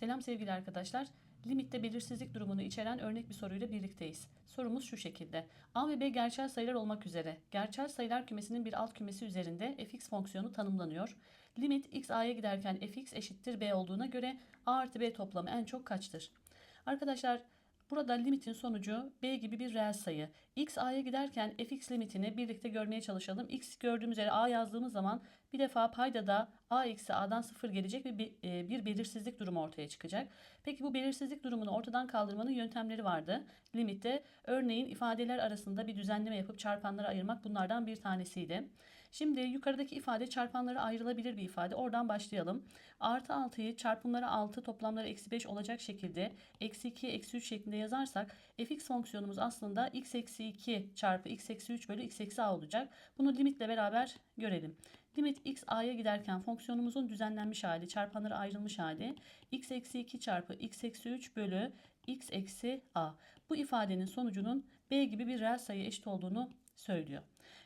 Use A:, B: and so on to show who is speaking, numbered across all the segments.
A: Selam sevgili arkadaşlar. Limitte belirsizlik durumunu içeren örnek bir soruyla birlikteyiz. Sorumuz şu şekilde. A ve B gerçel sayılar olmak üzere gerçel sayılar kümesinin bir alt kümesi üzerinde fx fonksiyonu tanımlanıyor. Limit x a'ya giderken fx eşittir b olduğuna göre a artı b toplamı en çok kaçtır? Arkadaşlar Burada limitin sonucu b gibi bir reel sayı. x a'ya giderken fx limitini birlikte görmeye çalışalım. x gördüğümüz yere a yazdığımız zaman bir defa paydada a eksi a'dan sıfır gelecek ve e, bir belirsizlik durumu ortaya çıkacak. Peki bu belirsizlik durumunu ortadan kaldırmanın yöntemleri vardı. Limitte örneğin ifadeler arasında bir düzenleme yapıp çarpanları ayırmak bunlardan bir tanesiydi. Şimdi yukarıdaki ifade çarpanlara ayrılabilir bir ifade. Oradan başlayalım. Artı 6'yı çarpımları 6 toplamları eksi 5 olacak şekilde eksi 2 eksi 3 şeklinde yazarsak fx fonksiyonumuz aslında x eksi 2 çarpı x eksi 3 bölü x eksi a olacak. Bunu limitle beraber görelim. Limit x a'ya giderken fonksiyonumuzun düzenlenmiş hali, çarpanlara ayrılmış hali x eksi 2 çarpı x eksi 3 bölü x eksi a. Bu ifadenin sonucunun b gibi bir reel sayı eşit olduğunu söylüyor.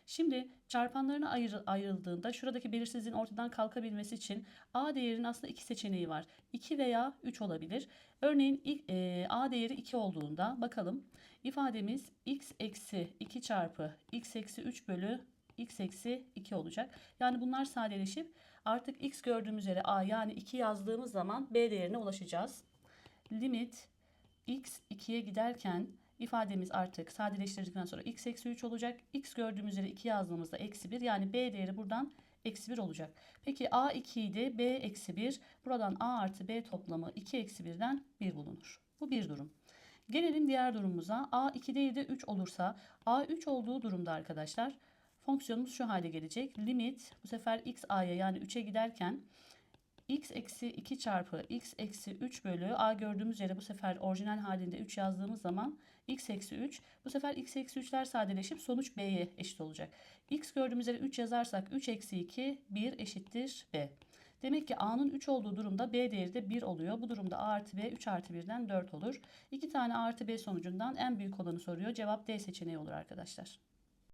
A: Şimdi çarpanlarına ayrı, ayrıldığında şuradaki belirsizliğin ortadan kalkabilmesi için a değerinin aslında iki seçeneği var. 2 veya 3 olabilir. Örneğin e, a değeri 2 olduğunda bakalım ifademiz x eksi 2 çarpı x eksi 3 bölü x eksi 2 olacak. Yani bunlar sadeleşip artık x gördüğümüz yere a yani 2 yazdığımız zaman b değerine ulaşacağız. Limit x 2'ye giderken ifademiz artık sadeleştirdikten sonra x eksi 3 olacak. x gördüğümüz yere 2 yazdığımızda eksi 1 yani b değeri buradan eksi 1 olacak. Peki a 2 idi b eksi 1 buradan a artı b toplamı 2 eksi 1'den 1 bulunur. Bu bir durum. Gelelim diğer durumumuza. a 2 değil de 3 olursa a 3 olduğu durumda arkadaşlar fonksiyonumuz şu hale gelecek. Limit bu sefer x a'ya yani 3'e giderken x eksi 2 çarpı x eksi 3 bölü a gördüğümüz yere bu sefer orijinal halinde 3 yazdığımız zaman x eksi 3 bu sefer x eksi 3'ler sadeleşip sonuç b'ye eşit olacak. x gördüğümüz yere 3 yazarsak 3 eksi 2 1 eşittir b. Demek ki a'nın 3 olduğu durumda b değeri de 1 oluyor. Bu durumda a artı b 3 artı 1'den 4 olur. 2 tane a artı b sonucundan en büyük olanı soruyor. Cevap D seçeneği olur arkadaşlar.